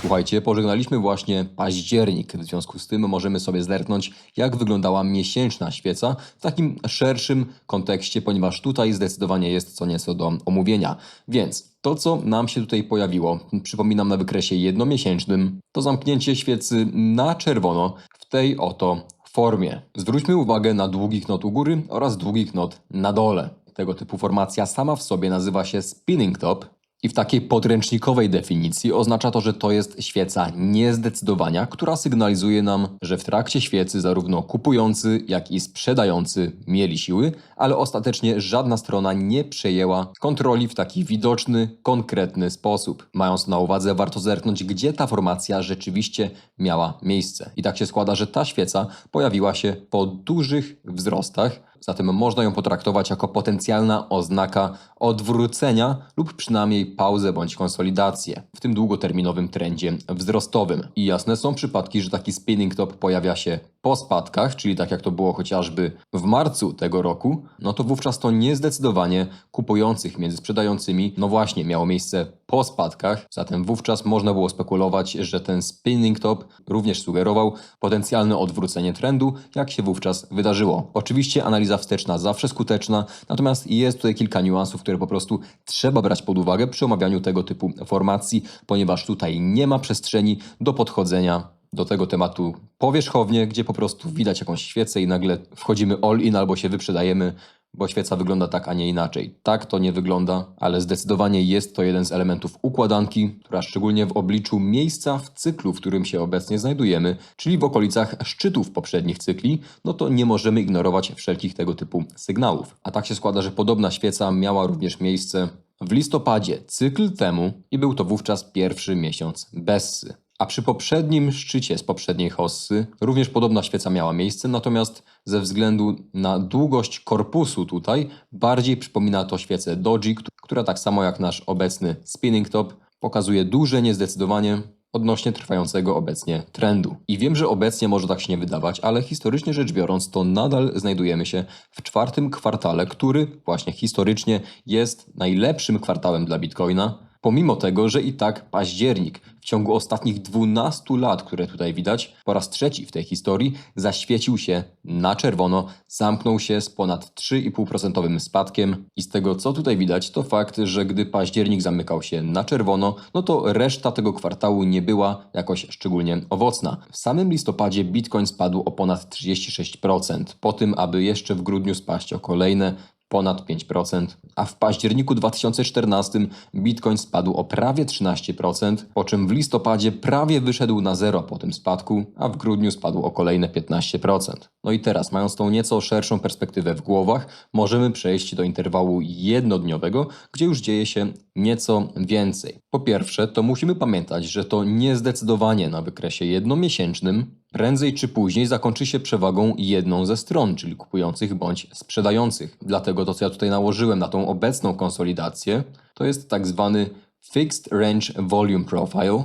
Słuchajcie, pożegnaliśmy właśnie październik, w związku z tym możemy sobie zerknąć, jak wyglądała miesięczna świeca w takim szerszym kontekście, ponieważ tutaj zdecydowanie jest co nieco do omówienia. Więc to, co nam się tutaj pojawiło, przypominam na wykresie jednomiesięcznym, to zamknięcie świecy na czerwono w tej oto formie. Zwróćmy uwagę na długi knot u góry oraz długi knot na dole. Tego typu formacja sama w sobie nazywa się spinning top i w takiej podręcznikowej definicji oznacza to, że to jest świeca niezdecydowania, która sygnalizuje nam, że w trakcie świecy zarówno kupujący, jak i sprzedający mieli siły, ale ostatecznie żadna strona nie przejęła kontroli w taki widoczny, konkretny sposób. Mając na uwadze, warto zerknąć, gdzie ta formacja rzeczywiście miała miejsce. I tak się składa, że ta świeca pojawiła się po dużych wzrostach, Zatem można ją potraktować jako potencjalna oznaka odwrócenia lub przynajmniej pauzę bądź konsolidację w tym długoterminowym trendzie wzrostowym. I jasne są przypadki, że taki spinning top pojawia się po spadkach, czyli tak jak to było chociażby w marcu tego roku, no to wówczas to niezdecydowanie kupujących między sprzedającymi, no właśnie, miało miejsce po spadkach, zatem wówczas można było spekulować, że ten spinning top również sugerował potencjalne odwrócenie trendu, jak się wówczas wydarzyło. Oczywiście analiza wsteczna zawsze skuteczna, natomiast jest tutaj kilka niuansów, które po prostu trzeba brać pod uwagę przy omawianiu tego typu formacji, ponieważ tutaj nie ma przestrzeni do podchodzenia do tego tematu powierzchownie, gdzie po prostu widać jakąś świecę i nagle wchodzimy all in albo się wyprzedajemy, bo świeca wygląda tak, a nie inaczej. Tak to nie wygląda, ale zdecydowanie jest to jeden z elementów układanki, która szczególnie w obliczu miejsca w cyklu, w którym się obecnie znajdujemy, czyli w okolicach szczytów poprzednich cykli, no to nie możemy ignorować wszelkich tego typu sygnałów. A tak się składa, że podobna świeca miała również miejsce w listopadzie cykl temu i był to wówczas pierwszy miesiąc Bessy. A przy poprzednim szczycie z poprzedniej hossy również podobna świeca miała miejsce, natomiast ze względu na długość korpusu tutaj bardziej przypomina to świecę doji, któ- która tak samo jak nasz obecny spinning top pokazuje duże niezdecydowanie odnośnie trwającego obecnie trendu. I wiem, że obecnie może tak się nie wydawać, ale historycznie rzecz biorąc, to nadal znajdujemy się w czwartym kwartale, który właśnie historycznie jest najlepszym kwartałem dla Bitcoina. Pomimo tego, że i tak październik w ciągu ostatnich 12 lat, które tutaj widać, po raz trzeci w tej historii zaświecił się na czerwono, zamknął się z ponad 3,5% spadkiem i z tego co tutaj widać to fakt, że gdy październik zamykał się na czerwono, no to reszta tego kwartału nie była jakoś szczególnie owocna. W samym listopadzie Bitcoin spadł o ponad 36%, po tym aby jeszcze w grudniu spaść o kolejne ponad 5%, a w październiku 2014 Bitcoin spadł o prawie 13%, po czym w listopadzie prawie wyszedł na zero po tym spadku, a w grudniu spadł o kolejne 15%. No i teraz, mając tą nieco szerszą perspektywę w głowach, możemy przejść do interwału jednodniowego, gdzie już dzieje się nieco więcej. Po pierwsze, to musimy pamiętać, że to niezdecydowanie na wykresie jednomiesięcznym prędzej czy później zakończy się przewagą jedną ze stron, czyli kupujących bądź sprzedających. Dlatego to, co ja tutaj nałożyłem na tą obecną konsolidację, to jest tak zwany Fixed Range Volume Profile.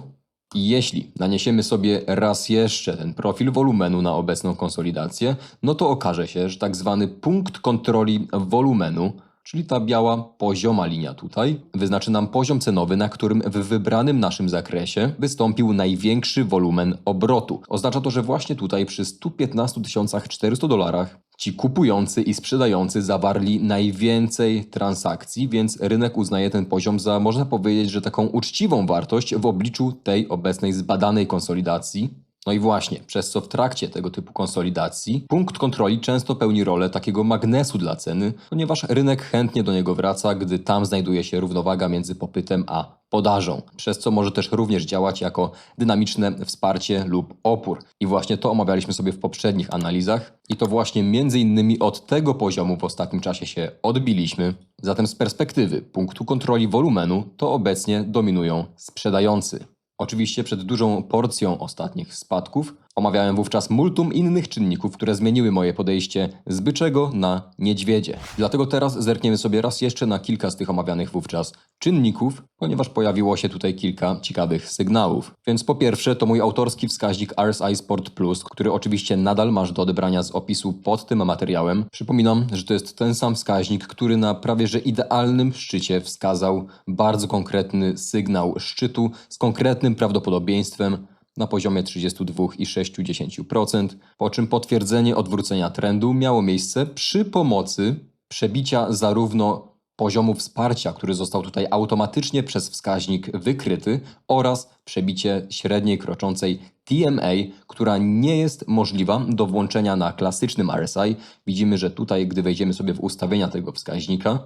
I jeśli naniesiemy sobie raz jeszcze ten profil wolumenu na obecną konsolidację, no to okaże się, że tak zwany punkt kontroli wolumenu Czyli ta biała pozioma linia tutaj wyznaczy nam poziom cenowy, na którym w wybranym naszym zakresie wystąpił największy wolumen obrotu. Oznacza to, że właśnie tutaj przy 115 400 dolarach ci kupujący i sprzedający zawarli najwięcej transakcji, więc rynek uznaje ten poziom za, można powiedzieć, że taką uczciwą wartość w obliczu tej obecnej zbadanej konsolidacji. No i właśnie, przez co w trakcie tego typu konsolidacji punkt kontroli często pełni rolę takiego magnesu dla ceny, ponieważ rynek chętnie do niego wraca, gdy tam znajduje się równowaga między popytem a podażą, przez co może też również działać jako dynamiczne wsparcie lub opór. I właśnie to omawialiśmy sobie w poprzednich analizach i to właśnie między innymi od tego poziomu w ostatnim czasie się odbiliśmy. Zatem z perspektywy punktu kontroli wolumenu to obecnie dominują sprzedający. Oczywiście przed dużą porcją ostatnich spadków Omawiałem wówczas multum innych czynników, które zmieniły moje podejście z byczego na niedźwiedzie. Dlatego teraz zerkniemy sobie raz jeszcze na kilka z tych omawianych wówczas czynników, ponieważ pojawiło się tutaj kilka ciekawych sygnałów. Więc po pierwsze to mój autorski wskaźnik RSI Sport Plus, który oczywiście nadal masz do odebrania z opisu pod tym materiałem. Przypominam, że to jest ten sam wskaźnik, który na prawie że idealnym szczycie wskazał bardzo konkretny sygnał szczytu z konkretnym prawdopodobieństwem na poziomie 32,6%, po czym potwierdzenie odwrócenia trendu miało miejsce przy pomocy przebicia zarówno poziomu wsparcia, który został tutaj automatycznie przez wskaźnik wykryty oraz przebicie średniej kroczącej TMA, która nie jest możliwa do włączenia na klasycznym RSI. Widzimy, że tutaj, gdy wejdziemy sobie w ustawienia tego wskaźnika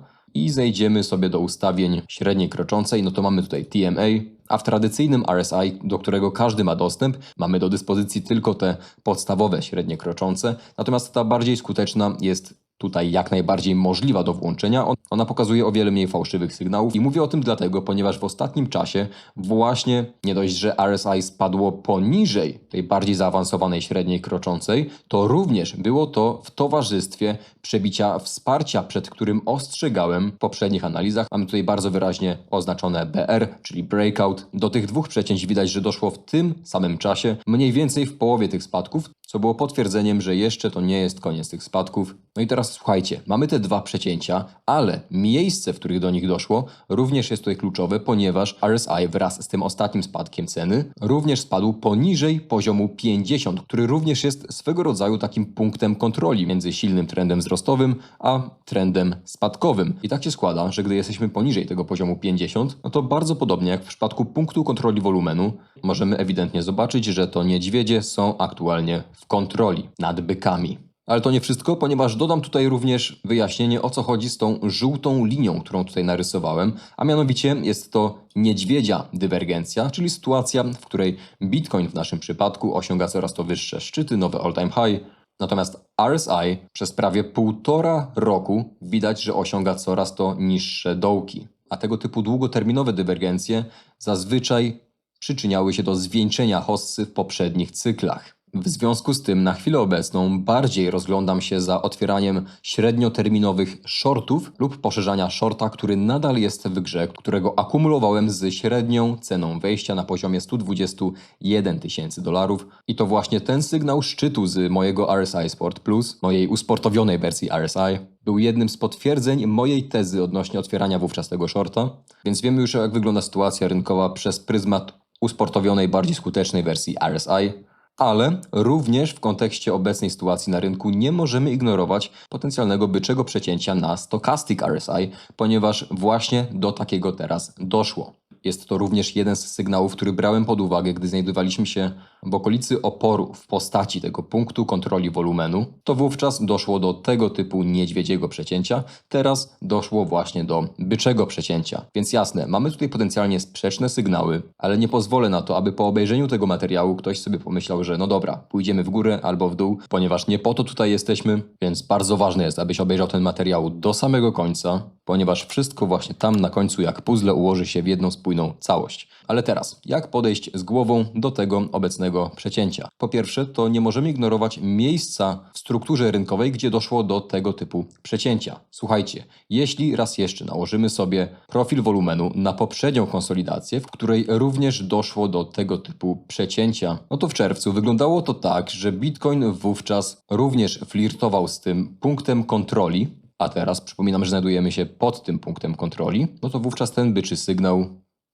i zejdziemy sobie do ustawień średniej kroczącej, no to mamy tutaj TMA, a w tradycyjnym RSI, do którego każdy ma dostęp, mamy do dyspozycji tylko te podstawowe średnie kroczące, natomiast ta bardziej skuteczna jest tutaj jak najbardziej możliwa do włączenia. On- Ona pokazuje o wiele mniej fałszywych sygnałów i mówię o tym dlatego, ponieważ w ostatnim czasie właśnie nie dość, że RSI spadło poniżej tej bardziej zaawansowanej średniej kroczącej, to również było to w towarzystwie przebicia wsparcia, przed którym ostrzegałem w poprzednich analizach. Mamy tutaj bardzo wyraźnie oznaczone BR, czyli breakout. Do tych dwóch przecięć widać, że doszło w tym samym czasie, mniej więcej w połowie tych spadków, co było potwierdzeniem, że jeszcze to nie jest koniec tych spadków. No i teraz słuchajcie, mamy te dwa przecięcia, ale miejsce, w których do nich doszło, również jest tutaj kluczowe, ponieważ RSI wraz z tym ostatnim spadkiem ceny również spadł poniżej poziomu 50, który również jest swego rodzaju takim punktem kontroli między silnym trendem wzrostowym a trendem spadkowym. I tak się składa, że gdy jesteśmy poniżej tego poziomu 50, no to bardzo podobnie jak w przypadku punktu kontroli wolumenu, możemy ewidentnie zobaczyć, że to niedźwiedzie są aktualnie w kontroli nad bykami. Ale to nie wszystko, ponieważ dodam tutaj również wyjaśnienie o co chodzi z tą żółtą linią, którą tutaj narysowałem, a mianowicie jest to niedźwiedzia dywergencja, czyli sytuacja, w której Bitcoin w naszym przypadku osiąga coraz to wyższe szczyty, nowe all-time high, Natomiast RSI przez prawie półtora roku widać, że osiąga coraz to niższe dołki. A tego typu długoterminowe dywergencje zazwyczaj przyczyniały się do zwieńczenia hossy w poprzednich cyklach. W związku z tym na chwilę obecną bardziej rozglądam się za otwieraniem średnioterminowych shortów lub poszerzania shorta, który nadal jest w grze, którego akumulowałem z średnią ceną wejścia na poziomie 121 tysięcy dolarów. I to właśnie ten sygnał szczytu z mojego RSI Sport Plus, mojej usportowionej wersji RSI, był jednym z potwierdzeń mojej tezy odnośnie otwierania wówczas tego shorta. Więc wiemy już jak wygląda sytuacja rynkowa przez pryzmat usportowionej, bardziej skutecznej wersji RSI. Ale również w kontekście obecnej sytuacji na rynku nie możemy ignorować potencjalnego byczego przecięcia na Stochastic RSI, ponieważ właśnie do takiego teraz doszło. Jest to również jeden z sygnałów, który brałem pod uwagę, gdy znajdowaliśmy się w okolicy oporu w postaci tego punktu kontroli wolumenu. To wówczas doszło do tego typu niedźwiedziego przecięcia, teraz doszło właśnie do byczego przecięcia. Więc jasne, mamy tutaj potencjalnie sprzeczne sygnały, ale nie pozwolę na to, aby po obejrzeniu tego materiału ktoś sobie pomyślał, że no dobra, pójdziemy w górę albo w dół, ponieważ nie po to tutaj jesteśmy, więc bardzo ważne jest, abyś obejrzał ten materiał do samego końca, ponieważ wszystko właśnie tam na końcu jak puzzle ułoży się w jedną spójną całość. Ale teraz, jak podejść z głową do tego obecnego przecięcia? Po pierwsze, to nie możemy ignorować miejsca w strukturze rynkowej, gdzie doszło do tego typu przecięcia. Słuchajcie, jeśli raz jeszcze nałożymy sobie profil wolumenu na poprzednią konsolidację, w której również doszło do tego typu przecięcia, no to w czerwcu wyglądało to tak, że Bitcoin wówczas również flirtował z tym punktem kontroli, a teraz przypominam, że znajdujemy się pod tym punktem kontroli, no to wówczas ten byczy sygnał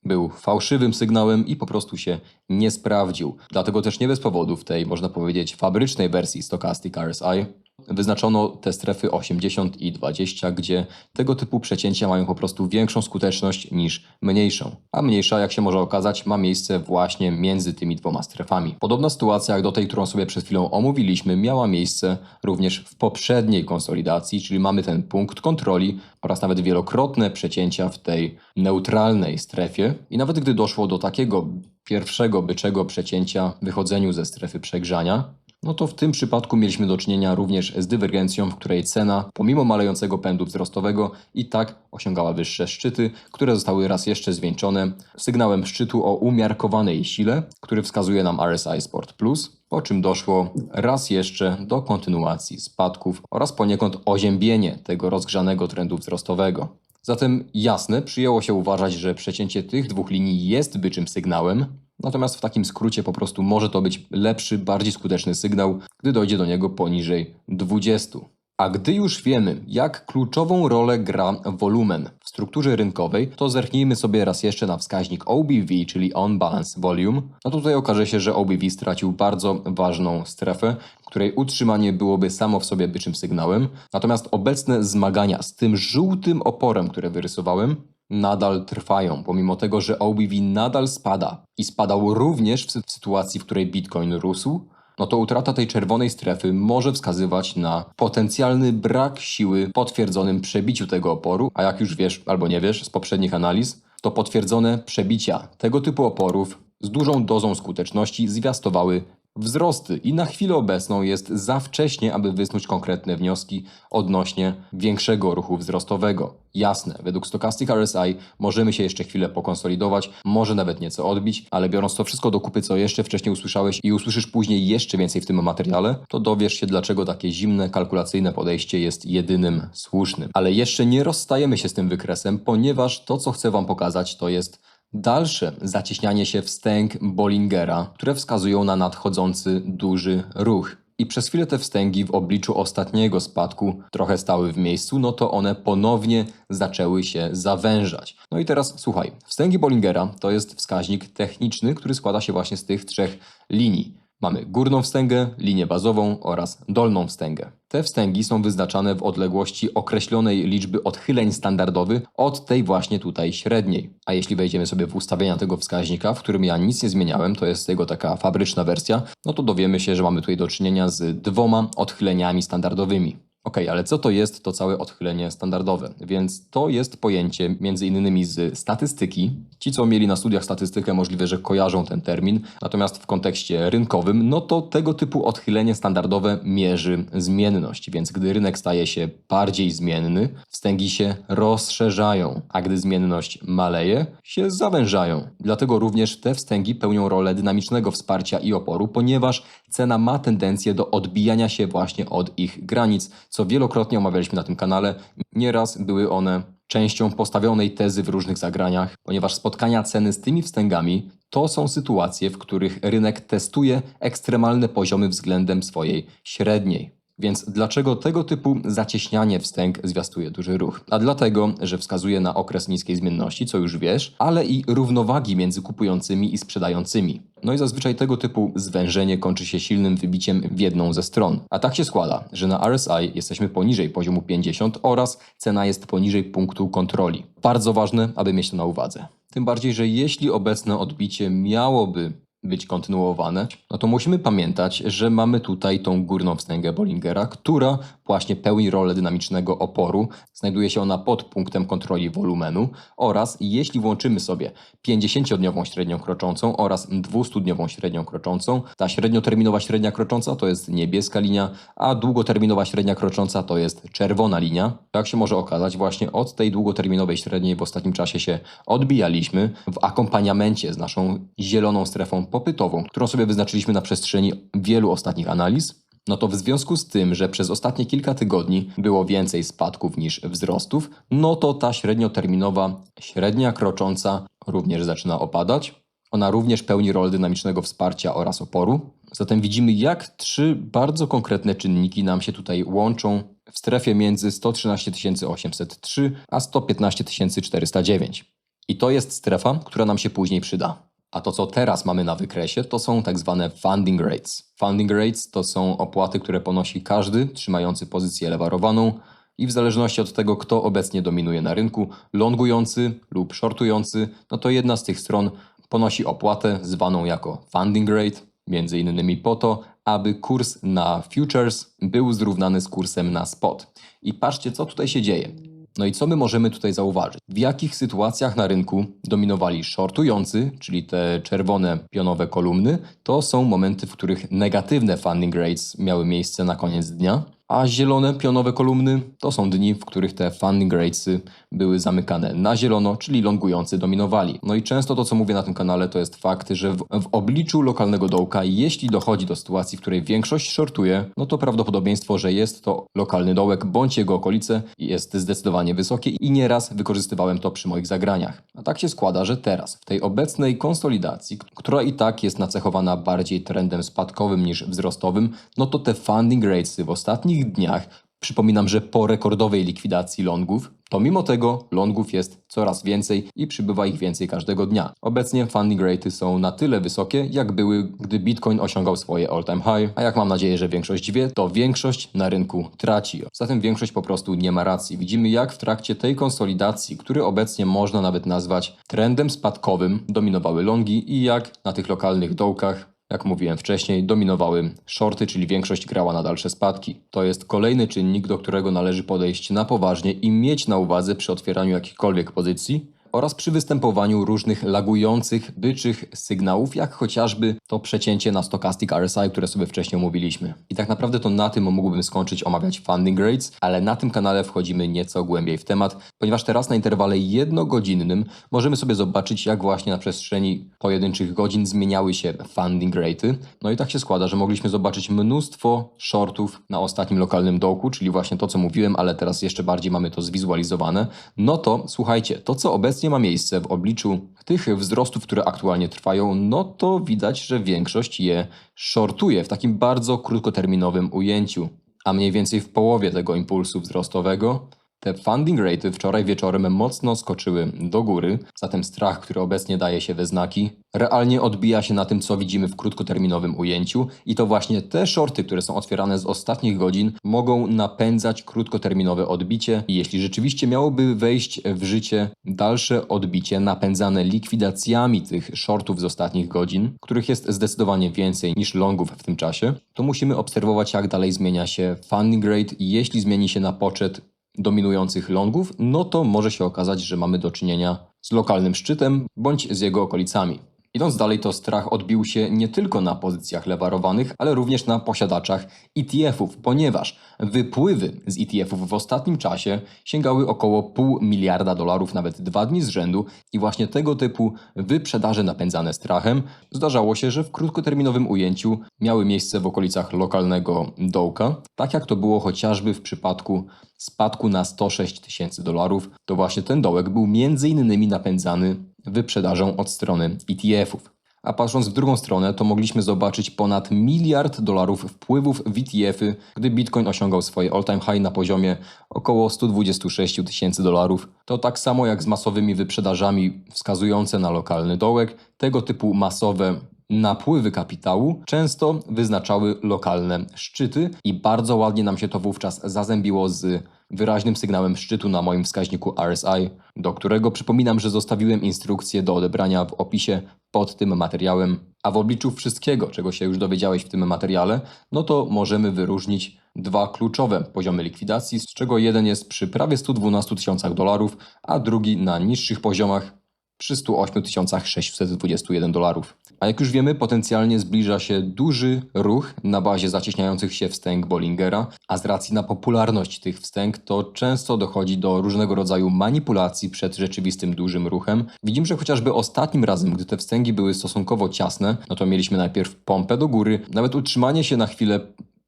był fałszywym sygnałem i po prostu się nie sprawdził. Dlatego też nie bez powodu w tej, można powiedzieć, fabrycznej wersji Stochastic RSI wyznaczono te strefy 80 i 20, gdzie tego typu przecięcia mają po prostu większą skuteczność niż mniejszą. A mniejsza, jak się może okazać, ma miejsce właśnie między tymi dwoma strefami. Podobna sytuacja jak do tej, którą sobie przed chwilą omówiliśmy, miała miejsce również w poprzedniej konsolidacji, czyli mamy ten punkt kontroli oraz nawet wielokrotne przecięcia w tej neutralnej strefie. I nawet gdy doszło do takiego pierwszego byczego przecięcia wychodzeniu ze strefy przegrzania, no to w tym przypadku mieliśmy do czynienia również z dywergencją, w której cena, pomimo malejącego pędu wzrostowego, i tak osiągała wyższe szczyty, które zostały raz jeszcze zwieńczone sygnałem szczytu o umiarkowanej sile, który wskazuje nam RSI Sport Plus. po czym doszło raz jeszcze do kontynuacji spadków oraz poniekąd oziębienie tego rozgrzanego trendu wzrostowego. Zatem jasne, przyjęło się uważać, że przecięcie tych dwóch linii jest byczym sygnałem, natomiast w takim skrócie po prostu może to być lepszy, bardziej skuteczny sygnał, gdy dojdzie do niego poniżej 20. A gdy już wiemy, jak kluczową rolę gra wolumen w strukturze rynkowej, to zerknijmy sobie raz jeszcze na wskaźnik OBV, czyli On Balance Volume. No tutaj okaże się, że OBV stracił bardzo ważną strefę, której utrzymanie byłoby samo w sobie byczym sygnałem. Natomiast obecne zmagania z tym żółtym oporem, które wyrysowałem, nadal trwają, pomimo tego, że OBV nadal spada i spadał również w sy- w sytuacji, w której Bitcoin rósł, no to utrata tej czerwonej strefy może wskazywać na potencjalny brak siły potwierdzonym przebiciu tego oporu, a jak już wiesz albo nie wiesz z poprzednich analiz, to potwierdzone przebicia tego typu oporów z dużą dozą skuteczności zwiastowały wzrosty i na chwilę obecną jest za wcześnie, aby wysnuć konkretne wnioski odnośnie większego ruchu wzrostowego. Jasne, według Stochastic RSI możemy się jeszcze chwilę pokonsolidować, może nawet nieco odbić, ale biorąc to wszystko do kupy, co jeszcze wcześniej usłyszałeś i usłyszysz później jeszcze więcej w tym materiale, to dowiesz się, dlaczego takie zimne, kalkulacyjne podejście jest jedynym słusznym. Ale jeszcze nie rozstajemy się z tym wykresem, ponieważ to, co chcę Wam pokazać, to jest Dalsze zacieśnianie się wstęg Bollingera, które wskazują na nadchodzący duży ruch. I przez chwilę te wstęgi w obliczu ostatniego spadku trochę stały w miejscu, no to one ponownie zaczęły się zawężać. No i teraz słuchaj, wstęgi Bollingera to jest wskaźnik techniczny, który składa się właśnie z tych trzech linii. Mamy górną wstęgę, linię bazową oraz dolną wstęgę. Te wstęgi są wyznaczane w odległości określonej liczby odchyleń standardowych od tej właśnie tutaj średniej. A jeśli wejdziemy sobie w ustawienia tego wskaźnika, w którym ja nic nie zmieniałem, to jest jego taka fabryczna wersja, no to dowiemy się, że mamy tutaj do czynienia z dwoma odchyleniami standardowymi. Ok, ale co to jest to całe odchylenie standardowe? Więc to jest pojęcie między innymi z statystyki. Ci, co mieli na studiach statystykę, możliwe, że kojarzą ten termin. Natomiast w kontekście rynkowym, no to tego typu odchylenie standardowe mierzy zmienność. Więc gdy rynek staje się bardziej zmienny, wstęgi się rozszerzają, a gdy zmienność maleje, się zawężają. Dlatego również te wstęgi pełnią rolę dynamicznego wsparcia i oporu, ponieważ cena ma tendencję do odbijania się właśnie od ich granic, co wielokrotnie omawialiśmy na tym kanale. Nieraz były one częścią postawionej tezy w różnych zagraniach, ponieważ spotkania ceny z tymi wstęgami to są sytuacje, w których rynek testuje ekstremalne poziomy względem swojej średniej. Więc dlaczego tego typu zacieśnianie wstęg zwiastuje duży ruch? A dlatego, że wskazuje na okres niskiej zmienności, co już wiesz, ale i równowagi między kupującymi i sprzedającymi. No i zazwyczaj tego typu zwężenie kończy się silnym wybiciem w jedną ze stron. A tak się składa, że na RSI jesteśmy poniżej poziomu 50 oraz cena jest poniżej punktu kontroli. Bardzo ważne, aby mieć to na uwadze. Tym bardziej, że jeśli obecne odbicie miałoby być kontynuowane, no to musimy pamiętać, że mamy tutaj tą górną wstęgę Bollingera, która właśnie pełni rolę dynamicznego oporu. Znajduje się ona pod punktem kontroli wolumenu oraz jeśli włączymy sobie 50-dniową średnią kroczącą oraz 200-dniową średnią kroczącą, ta średnioterminowa średnia krocząca to jest niebieska linia, a długoterminowa średnia krocząca to jest czerwona linia. Jak się może okazać, właśnie od tej długoterminowej średniej w ostatnim czasie się odbijaliśmy w akompaniamencie z naszą zieloną strefą popytową, którą sobie wyznaczyliśmy na przestrzeni wielu ostatnich analiz. No to w związku z tym, że przez ostatnie kilka tygodni było więcej spadków niż wzrostów, no to ta średnioterminowa średnia krocząca również zaczyna opadać. Ona również pełni rolę dynamicznego wsparcia oraz oporu. Zatem widzimy, jak trzy bardzo konkretne czynniki nam się tutaj łączą w strefie między 113 803 a 115 409. I to jest strefa, która nam się później przyda. A to, co teraz mamy na wykresie, to są tak zwane funding rates. Funding rates to są opłaty, które ponosi każdy trzymający pozycję lewarowaną i w zależności od tego, kto obecnie dominuje na rynku, longujący lub shortujący, no to jedna z tych stron ponosi opłatę zwaną jako funding rate, między innymi po to, aby kurs na futures był zrównany z kursem na spot. I patrzcie, co tutaj się dzieje. No i co my możemy tutaj zauważyć? W jakich sytuacjach na rynku dominowali shortujący, czyli te czerwone pionowe kolumny, to są momenty, w których negatywne funding rates miały miejsce na koniec dnia. A zielone pionowe kolumny to są dni, w których te funding ratesy były zamykane na zielono, czyli longujący dominowali. No i często to, co mówię na tym kanale, to jest fakt, że w, w obliczu lokalnego dołka, jeśli dochodzi do sytuacji, w której większość shortuje, no to prawdopodobieństwo, że jest to lokalny dołek bądź jego okolice jest zdecydowanie wysokie i nieraz wykorzystywałem to przy moich zagraniach. A tak się składa, że teraz, w tej obecnej konsolidacji, która i tak jest nacechowana bardziej trendem spadkowym niż wzrostowym, no to te funding ratesy w ostatnich dniach Przypominam, że po rekordowej likwidacji longów, to mimo tego longów jest coraz więcej i przybywa ich więcej każdego dnia. Obecnie funding raty są na tyle wysokie, jak były, gdy Bitcoin osiągał swoje all-time high, a jak mam nadzieję, że większość wie, to większość na rynku traci. Zatem większość po prostu nie ma racji. Widzimy jak w trakcie tej konsolidacji, który obecnie można nawet nazwać trendem spadkowym, dominowały longi i jak na tych lokalnych dołkach jak mówiłem wcześniej, dominowały shorty, czyli większość grała na dalsze spadki. To jest kolejny czynnik, do którego należy podejść na poważnie i mieć na uwadze przy otwieraniu jakichkolwiek pozycji oraz przy występowaniu różnych lagujących, byczych sygnałów, jak chociażby to przecięcie na Stochastic RSI, które sobie wcześniej omówiliśmy. I tak naprawdę to na tym mógłbym skończyć omawiać funding rates, ale na tym kanale wchodzimy nieco głębiej w temat, ponieważ teraz na interwale jednogodzinnym możemy sobie zobaczyć, jak właśnie na przestrzeni pojedynczych godzin zmieniały się funding raty. No i tak się składa, że mogliśmy zobaczyć mnóstwo shortów na ostatnim lokalnym dołku, czyli właśnie to, co mówiłem, ale teraz jeszcze bardziej mamy to zwizualizowane. No to słuchajcie, to co obecnie ma miejsce w obliczu tych wzrostów, które aktualnie trwają, no to widać, że większość je shortuje w takim bardzo krótkoterminowym ujęciu. A mniej więcej w połowie tego impulsu wzrostowego te funding raty wczoraj wieczorem mocno skoczyły do góry, zatem strach, który obecnie daje się we znaki, realnie odbija się na tym, co widzimy w krótkoterminowym ujęciu. I to właśnie te shorty, które są otwierane z ostatnich godzin, mogą napędzać krótkoterminowe odbicie. I jeśli rzeczywiście miałoby wejść w życie dalsze odbicie napędzane likwidacjami tych shortów z ostatnich godzin, których jest zdecydowanie więcej niż longów w tym czasie, to musimy obserwować, jak dalej zmienia się funding rate. I jeśli zmieni się na poczet dominujących longów, no to może się okazać, że mamy do czynienia z lokalnym szczytem bądź z jego okolicami. Idąc dalej, to strach odbił się nie tylko na pozycjach lewarowanych, ale również na posiadaczach ETF-ów, ponieważ wypływy z ETF-ów w ostatnim czasie sięgały około pół miliarda dolarów nawet dwa dni z rzędu i właśnie tego typu wyprzedaże napędzane strachem zdarzało się, że w krótkoterminowym ujęciu miały miejsce w okolicach lokalnego dołka, tak jak to było chociażby w przypadku spadku na 106 tysięcy dolarów, to właśnie ten dołek był między innymi napędzany wyprzedażą od strony ETF-ów. A patrząc w drugą stronę, to mogliśmy zobaczyć ponad miliard dolarów wpływów w ETF-y, gdy Bitcoin osiągał swoje all-time high na poziomie około 126 tysięcy dolarów. To tak samo jak z masowymi wyprzedażami wskazujące na lokalny dołek, tego typu masowe napływy kapitału często wyznaczały lokalne szczyty i bardzo ładnie nam się to wówczas zazębiło z wyraźnym sygnałem szczytu na moim wskaźniku RSI, do którego przypominam, że zostawiłem instrukcję do odebrania w opisie pod tym materiałem. A w obliczu wszystkiego, czego się już dowiedziałeś w tym materiale, no to możemy wyróżnić dwa kluczowe poziomy likwidacji, z czego jeden jest przy prawie 112 tysiącach dolarów, a drugi na niższych poziomach przy 108 621 dolarów. A jak już wiemy, potencjalnie zbliża się duży ruch na bazie zacieśniających się wstęg Bollingera, a z racji na popularność tych wstęg, to często dochodzi do różnego rodzaju manipulacji przed rzeczywistym dużym ruchem. Widzimy, że chociażby ostatnim razem, gdy te wstęgi były stosunkowo ciasne, no to mieliśmy najpierw pompę do góry, nawet utrzymanie się na chwilę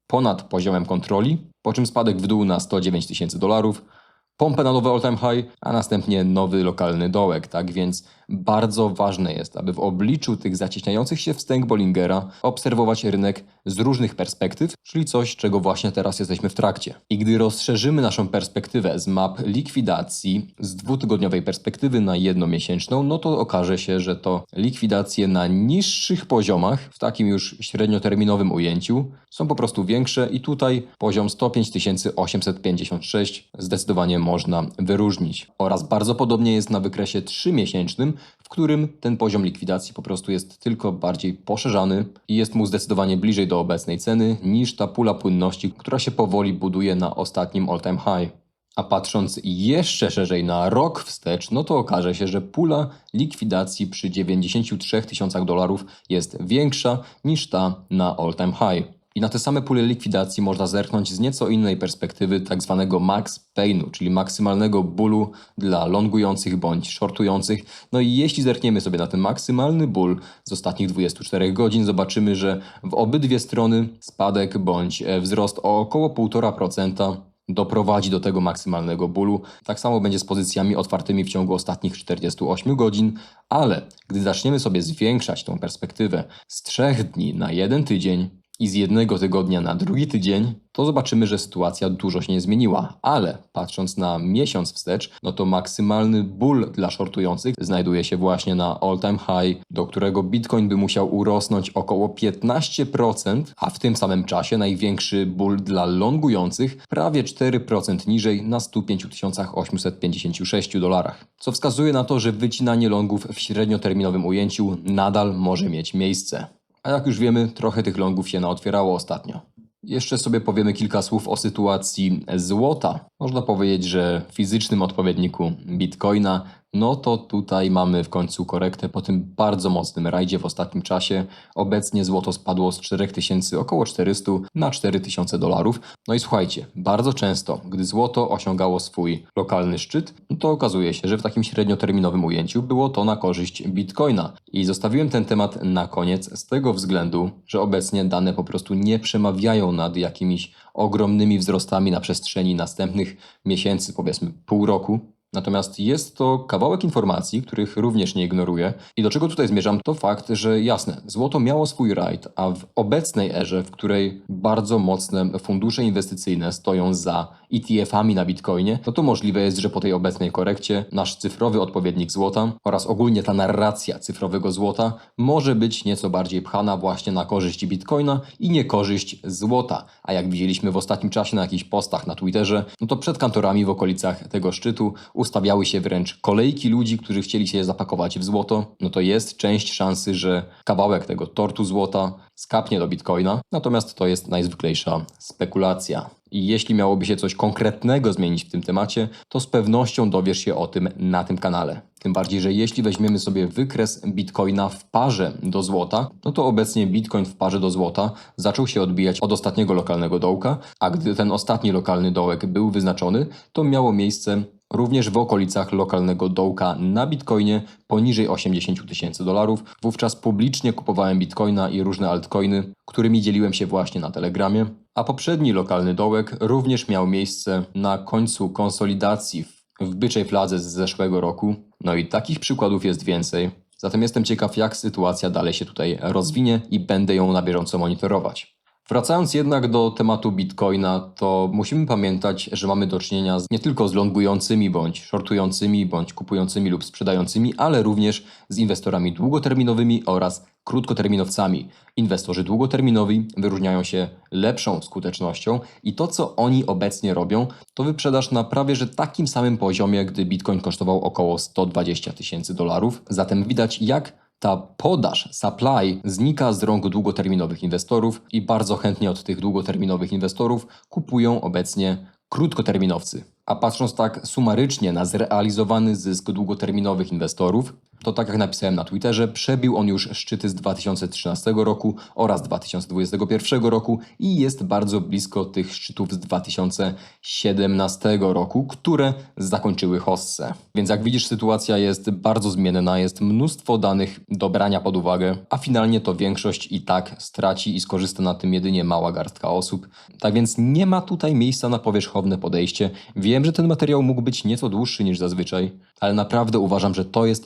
ponad poziomem kontroli, po czym spadek w dół na 109 tysięcy dolarów, pompę na nowy all-time high, a następnie nowy lokalny dołek, tak? Więc bardzo ważne jest, aby w obliczu tych zacieśniających się wstęg Bollingera obserwować rynek z różnych perspektyw, czyli coś, czego właśnie teraz jesteśmy w trakcie. I gdy rozszerzymy naszą perspektywę z map likwidacji z dwutygodniowej perspektywy na jednomiesięczną, no to okaże się, że to likwidacje na niższych poziomach, w takim już średnioterminowym ujęciu, są po prostu większe i tutaj poziom 105 856 zdecydowanie można wyróżnić. Oraz bardzo podobnie jest na wykresie 3-miesięcznym, w którym ten poziom likwidacji po prostu jest tylko bardziej poszerzany i jest mu zdecydowanie bliżej do obecnej ceny niż ta pula płynności, która się powoli buduje na ostatnim all-time high. A patrząc jeszcze szerzej na rok wstecz, no to okaże się, że pula likwidacji przy 93 tysiącach dolarów jest większa niż ta na all-time high. I na te same pule likwidacji można zerknąć z nieco innej perspektywy tak zwanego max painu, czyli maksymalnego bólu dla longujących bądź shortujących. No i jeśli zerkniemy sobie na ten maksymalny ból z ostatnich 24 godzin, zobaczymy, że w obydwie strony spadek bądź e, wzrost o około 1,5% doprowadzi do tego maksymalnego bólu. Tak samo będzie z pozycjami otwartymi w ciągu ostatnich 48 godzin, ale gdy zaczniemy sobie zwiększać tą perspektywę z 3 dni na jeden tydzień i z jednego tygodnia na drugi tydzień, to zobaczymy, że sytuacja dużo się nie zmieniła. Ale patrząc na miesiąc wstecz, no to maksymalny ból dla shortujących znajduje się właśnie na all-time high, do którego Bitcoin by musiał urosnąć około 15%, a w tym samym czasie największy ból dla longujących prawie 4% niżej na 105 856 dolarach. Co wskazuje na to, że wycinanie longów w średnioterminowym ujęciu nadal może mieć miejsce. A jak już wiemy, trochę tych longów się naotwierało ostatnio. Jeszcze sobie powiemy kilka słów o sytuacji złota. Można powiedzieć, że w fizycznym odpowiedniku bitcoina, no to tutaj mamy w końcu korektę po tym bardzo mocnym rajdzie w ostatnim czasie. Obecnie złoto spadło z 4000 około 400 na 4000 dolarów. No i słuchajcie, bardzo często, gdy złoto osiągało swój lokalny szczyt, no to okazuje się, że w takim średnioterminowym ujęciu było to na korzyść bitcoina. I zostawiłem ten temat na koniec z tego względu, że obecnie dane po prostu nie przemawiają nad jakimiś ogromnymi wzrostami na przestrzeni następnych miesięcy, powiedzmy pół roku. Natomiast jest to kawałek informacji, których również nie ignoruję. I do czego tutaj zmierzam, to fakt, że jasne, złoto miało swój rajd, a w obecnej erze, w której bardzo mocne fundusze inwestycyjne stoją za ETF-ami na Bitcoinie, no to możliwe jest, że po tej obecnej korekcie nasz cyfrowy odpowiednik złota oraz ogólnie ta narracja cyfrowego złota może być nieco bardziej pchana właśnie na korzyść Bitcoina i niekorzyść złota. A jak widzieliśmy w ostatnim czasie na jakichś postach na Twitterze, no to przed kantorami w okolicach tego szczytu ustawiały się wręcz kolejki ludzi, którzy chcieli się zapakować w złoto. No to jest część szansy, że kawałek tego tortu złota skapnie do Bitcoina, natomiast to jest najzwyklejsza spekulacja. I jeśli miałoby się coś konkretnego zmienić w tym temacie, to z pewnością dowiesz się o tym na tym kanale. Tym bardziej, że jeśli weźmiemy sobie wykres Bitcoina w parze do złota, no to obecnie Bitcoin w parze do złota zaczął się odbijać od ostatniego lokalnego dołka, a gdy ten ostatni lokalny dołek był wyznaczony, to miało miejsce również w okolicach lokalnego dołka na Bitcoinie poniżej 80 tysięcy dolarów. Wówczas publicznie kupowałem Bitcoina i różne altcoiny, którymi dzieliłem się właśnie na Telegramie. A poprzedni lokalny dołek również miał miejsce na końcu konsolidacji w, byczej fladze z zeszłego roku. No i takich przykładów jest więcej. Zatem jestem ciekaw, jak sytuacja dalej się tutaj rozwinie i będę ją na bieżąco monitorować. Wracając jednak do tematu Bitcoina, to musimy pamiętać, że mamy do czynienia nie tylko z longującymi, bądź shortującymi, bądź kupującymi lub sprzedającymi, ale również z inwestorami długoterminowymi oraz krótkoterminowcami. Inwestorzy długoterminowi wyróżniają się lepszą skutecznością i to, co oni obecnie robią, to wyprzedaż na prawie że takim samym poziomie, gdy Bitcoin kosztował około 120 tysięcy dolarów. Zatem widać, jak ta podaż, supply znika z rąk długoterminowych inwestorów i bardzo chętnie od tych długoterminowych inwestorów kupują obecnie krótkoterminowcy. A patrząc tak sumarycznie na zrealizowany zysk długoterminowych inwestorów, to tak jak napisałem na Twitterze, przebił on już szczyty z 2013 roku oraz 2021 roku i jest bardzo blisko tych szczytów z 2017 roku, które zakończyły hossę. Więc jak widzisz, sytuacja jest bardzo zmienna, jest mnóstwo danych do brania pod uwagę, a finalnie to większość i tak straci i skorzysta na tym jedynie mała garstka osób. Tak więc nie ma tutaj miejsca na powierzchowne podejście. Wiem, że ten materiał mógł być nieco dłuższy niż zazwyczaj, ale naprawdę uważam, że to jest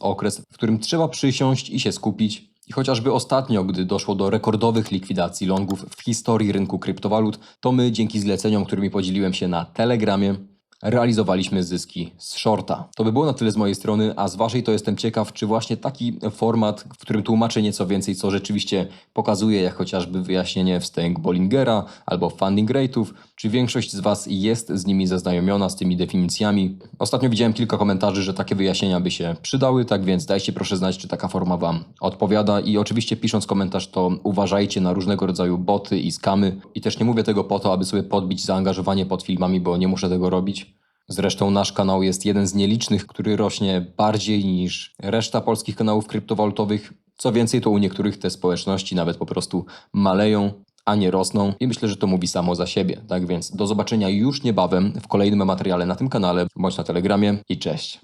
w którym trzeba przysiąść i się skupić. I chociażby ostatnio, gdy doszło do rekordowych likwidacji longów w historii rynku kryptowalut, to my dzięki zleceniom, którymi podzieliłem się na Telegramie, realizowaliśmy zyski z shorta. To by było na tyle z mojej strony, a z waszej to jestem ciekaw, czy właśnie taki format, w którym tłumaczę nieco więcej, co rzeczywiście pokazuje, jak chociażby wyjaśnienie wstęg Bollingera albo funding rate'ów, czy większość z was jest z nimi zaznajomiona, z tymi definicjami. Ostatnio widziałem kilka komentarzy, że takie wyjaśnienia by się przydały, tak więc dajcie proszę znać, czy taka forma wam odpowiada i oczywiście pisząc komentarz, to uważajcie na różnego rodzaju boty i skamy i też nie mówię tego po to, aby sobie podbić zaangażowanie pod filmami, bo nie muszę tego robić. Zresztą nasz kanał jest jeden z nielicznych, który rośnie bardziej niż reszta polskich kanałów kryptowalutowych. Co więcej, to u niektórych te społeczności nawet po prostu maleją, a nie rosną i myślę, że to mówi samo za siebie. Tak więc do zobaczenia już niebawem w kolejnym materiale na tym kanale bądź na Telegramie i cześć.